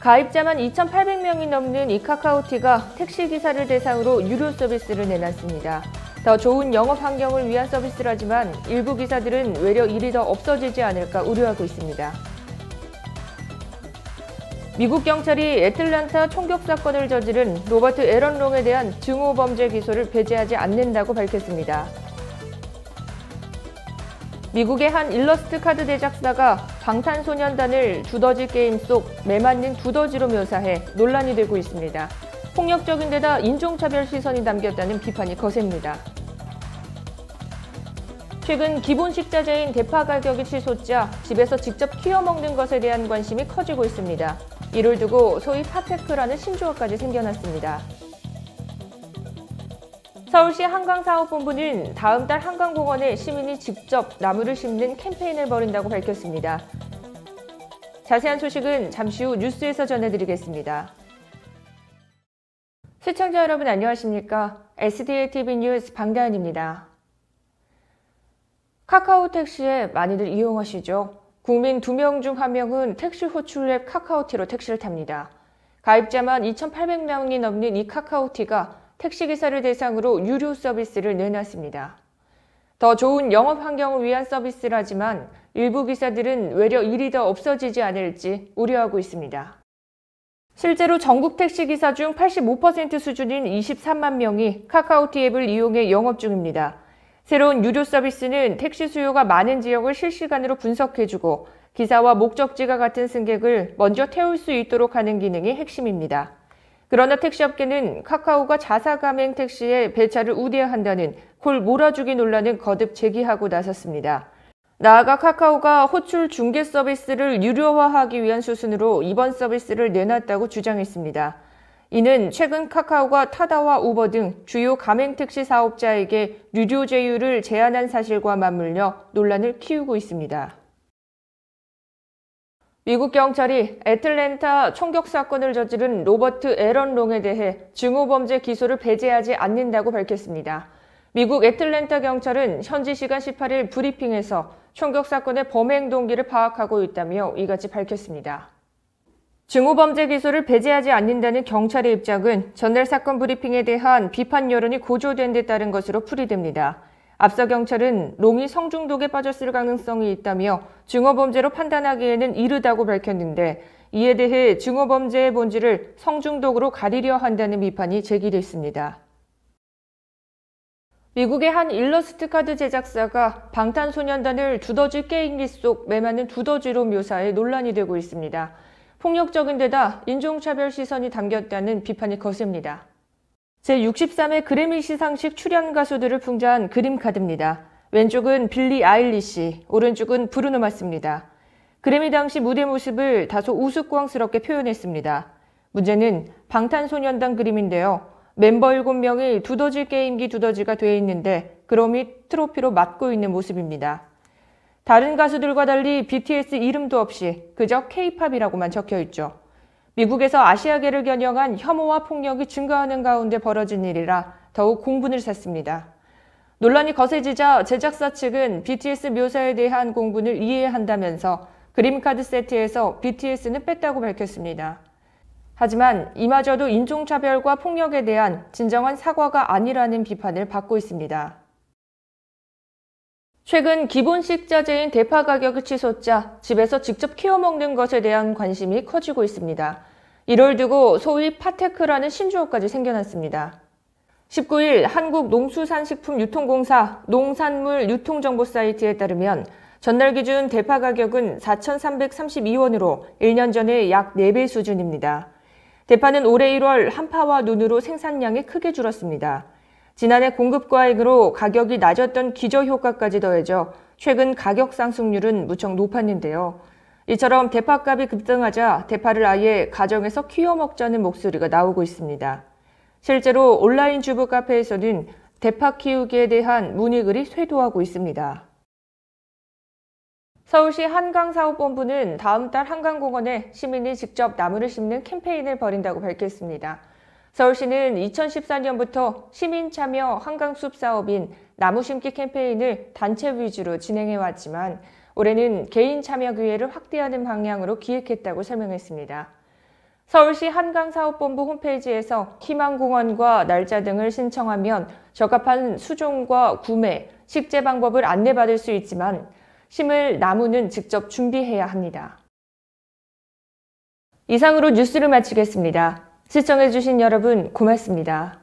가입자만 2,800명이 넘는 이 카카오티가 택시기사를 대상으로 유료 서비스를 내놨습니다. 더 좋은 영업 환경을 위한 서비스라지만 일부 기사들은 외려 일이 더 없어지지 않을까 우려하고 있습니다. 미국 경찰이 애틀란타 총격 사건을 저지른 로버트 에런 롱에 대한 증오 범죄 기소를 배제하지 않는다고 밝혔습니다. 미국의 한 일러스트 카드 제작사가 방탄소년단을 두더지 게임 속 매맞는 두더지로 묘사해 논란이 되고 있습니다. 폭력적인 데다 인종차별 시선이 담겼다는 비판이 거셉니다. 최근 기본 식자재인 대파 가격이 치솟자 집에서 직접 키워 먹는 것에 대한 관심이 커지고 있습니다. 이를 두고 소위 파테크라는 신조어까지 생겨났습니다. 서울시 한강사업본부는 다음 달 한강공원에 시민이 직접 나무를 심는 캠페인을 벌인다고 밝혔습니다. 자세한 소식은 잠시 후 뉴스에서 전해드리겠습니다. 시청자 여러분 안녕하십니까? SDA TV 뉴스 방다은입니다. 카카오 택시에 많이들 이용하시죠? 국민 2명 중 1명은 택시 호출 앱 카카오티로 택시를 탑니다. 가입자만 2,800명이 넘는 이 카카오티가 택시기사를 대상으로 유료 서비스를 내놨습니다. 더 좋은 영업 환경을 위한 서비스라지만 일부 기사들은 외려 일이 더 없어지지 않을지 우려하고 있습니다. 실제로 전국 택시기사 중 85% 수준인 23만 명이 카카오티 앱을 이용해 영업 중입니다. 새로운 유료 서비스는 택시 수요가 많은 지역을 실시간으로 분석해주고 기사와 목적지가 같은 승객을 먼저 태울 수 있도록 하는 기능이 핵심입니다. 그러나 택시업계는 카카오가 자사 가맹 택시에 배차를 우대한다는 콜 몰아주기 논란을 거듭 제기하고 나섰습니다. 나아가 카카오가 호출 중개 서비스를 유료화하기 위한 수순으로 이번 서비스를 내놨다고 주장했습니다. 이는 최근 카카오가 타다와 우버 등 주요 가맹택시 사업자에게 유료 제휴를 제한한 사실과 맞물려 논란을 키우고 있습니다. 미국 경찰이 애틀랜타 총격 사건을 저지른 로버트 에런 롱에 대해 증오범죄 기소를 배제하지 않는다고 밝혔습니다. 미국 애틀랜타 경찰은 현지 시간 18일 브리핑에서 총격 사건의 범행 동기를 파악하고 있다며 이같이 밝혔습니다. 증오범죄 기소를 배제하지 않는다는 경찰의 입장은 전날 사건 브리핑에 대한 비판 여론이 고조된 데 따른 것으로 풀이됩니다. 앞서 경찰은 롱이 성중독에 빠졌을 가능성이 있다며 증오범죄로 판단하기에는 이르다고 밝혔는데 이에 대해 증오범죄의 본질을 성중독으로 가리려 한다는 비판이 제기됐습니다. 미국의 한 일러스트 카드 제작사가 방탄소년단을 두더지 게임기 속 매맞는 두더지로 묘사해 논란이 되고 있습니다. 폭력적인 데다 인종차별 시선이 담겼다는 비판이 거셉니다. 제63회 그래미 시상식 출연 가수들을 풍자한 그림 카드입니다. 왼쪽은 빌리 아일리시, 오른쪽은 브루노 마스입니다. 그래미 당시 무대 모습을 다소 우스꽝스럽게 표현했습니다. 문제는 방탄소년단 그림인데요. 멤버 7명이 두더지 게임기 두더지가 되어 있는데 그럼이 트로피로 맞고 있는 모습입니다. 다른 가수들과 달리 BTS 이름도 없이 그저 K-팝이라고만 적혀 있죠. 미국에서 아시아계를 겨냥한 혐오와 폭력이 증가하는 가운데 벌어진 일이라 더욱 공분을 샀습니다. 논란이 거세지자 제작사 측은 BTS 묘사에 대한 공분을 이해한다면서 그림카드 세트에서 BTS는 뺐다고 밝혔습니다. 하지만 이마저도 인종차별과 폭력에 대한 진정한 사과가 아니라는 비판을 받고 있습니다. 최근 기본 식자재인 대파 가격이 치솟자 집에서 직접 키워 먹는 것에 대한 관심이 커지고 있습니다. 이를 두고 소위 파테크라는 신조어까지 생겨났습니다. 19일 한국농수산식품유통공사 농산물 유통정보 사이트에 따르면 전날 기준 대파 가격은 4,332원으로 1년 전에 약 4배 수준입니다. 대파는 올해 1월 한파와 눈으로 생산량이 크게 줄었습니다. 지난해 공급 과잉으로 가격이 낮았던 기저효과까지 더해져 최근 가격 상승률은 무척 높았는데요. 이처럼 대파값이 급등하자 대파를 아예 가정에서 키워 먹자는 목소리가 나오고 있습니다. 실제로 온라인 주부 카페에서는 대파 키우기에 대한 문의글이 쇄도하고 있습니다. 서울시 한강사업본부는 다음 달 한강공원에 시민이 직접 나무를 심는 캠페인을 벌인다고 밝혔습니다. 서울시는 2014년부터 시민 참여 한강숲 사업인 나무 심기 캠페인을 단체 위주로 진행해 왔지만 올해는 개인 참여 기회를 확대하는 방향으로 기획했다고 설명했습니다. 서울시 한강사업본부 홈페이지에서 희망공원과 날짜 등을 신청하면 적합한 수종과 구매, 식재 방법을 안내받을 수 있지만 심을 나무는 직접 준비해야 합니다. 이상으로 뉴스를 마치겠습니다. 시청해주신 여러분 고맙습니다.